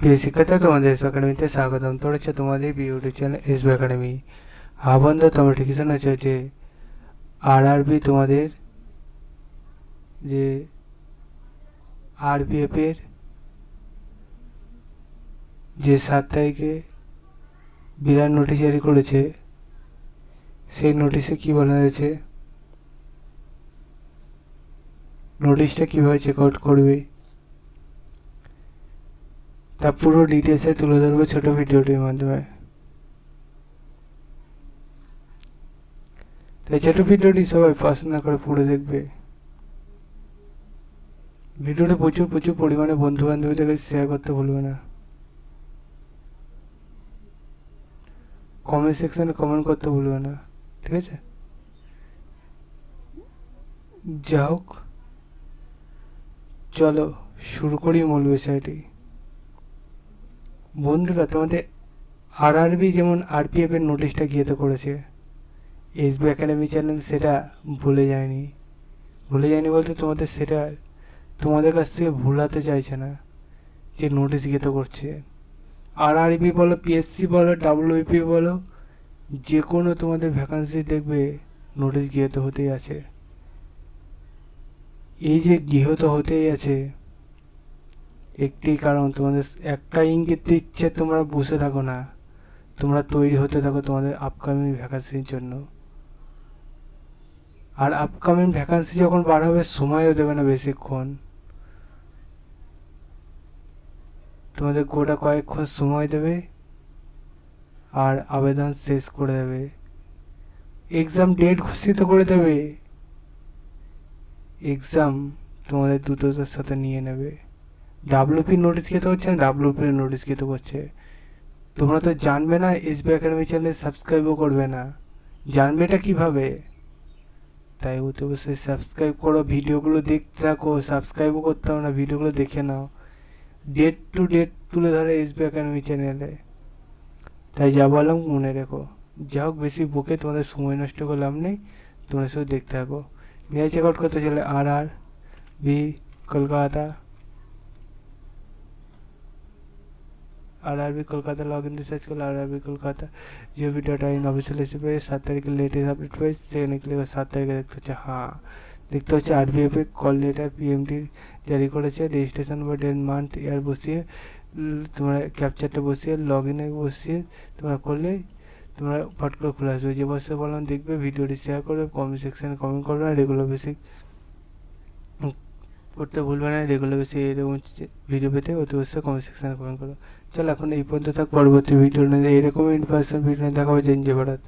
প্রিয় তোমাদের এস একাডেমিতে স্বাগতম। তোর হচ্ছে তোমাদের ইউটিউব চ্যানেল এস একাডেমি হ্যাঁ বন্ধু তোমরা ঠিকই শুনেছ যে আর আরবি তোমাদের যে আরবিএফের যে সাত তারিখে বিরাট নোটিশ জারি করেছে, সেই নোটিশে কি বলা হয়েছে? নোটিশটা কীভাবে চেক আউট করবে? তা পুরো ডিটেলসে তুলে ধরবো ছোট ভিডিওটির মাধ্যমে। তাই ছোট ভিডিওটি সবাই পছন্দ করে পুরো দেখবে। ভিডিওটা প্রচুর প্রচুর পরিমাণে বন্ধু বান্ধবীদের কাছে শেয়ার করতে ভুলবে না। কমেন্ট সেকশনে কমেন্ট করতে ভুলবে না, ঠিক আছে? যা হোক, চলো শুরু করি মূল বিষয়টি বন্ধুরা, তোমাদের আর আরবি যেমন আরপিএফ এর নোটিশটা গিয়েতে করেছে এসবি একাডেমি চ্যানেল সেটা ভুলে যায়নি। ভুলে যায়নি বলতে তোমাদের সেটা তোমাদের কাছ থেকে ভুলাতে চাইছে না যে নোটিশ গিয়েতে করছে। আর আরবি বলো পিএসসি বলো ডাব্লিউপি বলো, যে কোনো তোমাদের ভ্যাকান্সি দেখবে নোটিশ গৃহীত হতেই আছে। এই যে গৃহীত হতেই আছে একটি কারণ তোমাদের একটা ইঙ্গিত দিচ্ছে, তোমরা বসে থাকো না। তোমরা তৈরি হতে থাকো তোমাদের আপকামিং ভ্যাকান্সির জন্য। আর আপকামিং ভ্যাকান্সি যখন বার হবে, সময়ও দেবে না বেশিক্ষণ। তোমাদের গোটা কয়েকক্ষণ সময় দেবে আর আবেদন শেষ করে দেবে। এক্সাম ডেট ঘোষিত করে দেবে। এক্সাম তোমাদের দুটোটার সাথে নিয়ে নেবে। ডাব্লিউপি নোটিশ খেতে হচ্ছে? না ডাব্লিউপি নোটিশ খেতে করছে তোমরা তো জানবে না এসবি একাডেমি চ্যানেল সাবস্ক্রাইবও করবে না। জানবে এটা কীভাবে? তাই অতি অবশ্যই সাবস্ক্রাইব করো, ভিডিওগুলো দেখতে থাকো সাবস্ক্রাইবও করতে হবে না, ভিডিওগুলো দেখে নাও। ডেট টু ডেট তুলে ধরে এসবি একাডেমি চ্যানেলে তাই যা বললাম মনে রেখো। যা হোক, বেশি বুকে তোমাদের সময় নষ্ট করলাম নেই, তোমরা শুধু দেখতে থাকো। নিয়ে চেক আউট করতে চলে R R B Kolkata. R RB Kolkata log in search করলে আর আরবি কলকাতা জিওবি ডট আইন অফিসিয়াল হিসেবে সাত তারিখে লেটেস্ট আপডেট পেয়ে সেখানে ক্লিক সাত তারিখে দেখতে হচ্ছে হ্যাঁ। দেখতে হচ্ছে আরবিএফ কল লেটার পিএমটি জারি করেছে রেজিস্ট্রেশন বা ডেন মান্থ ইয়ার বসিয়ে তোমরা ক্যাপচারটা বসিয়ে লগ ইনে বসিয়ে তোমরা করলে তোমরা ফট করে খুলে আসবে। যে বসে বললাম দেখবে ভিডিওটি শেয়ার করবে কমেন্ট সেকশানে কমেন্ট করবে না রেগুলার বেসিক করতে ভুলবে না রেগুলার বেশি এরকম ভিডিও পেতে অতি অবশ্যই কমেন্ট সেকশানে কমেন্ট করো। চলো এখন এই পর্যন্ত থাক, পরবর্তী ভিডিও নিয়ে এরকম ইনফরমেশন ভিডিও দেখা হবে ভারত।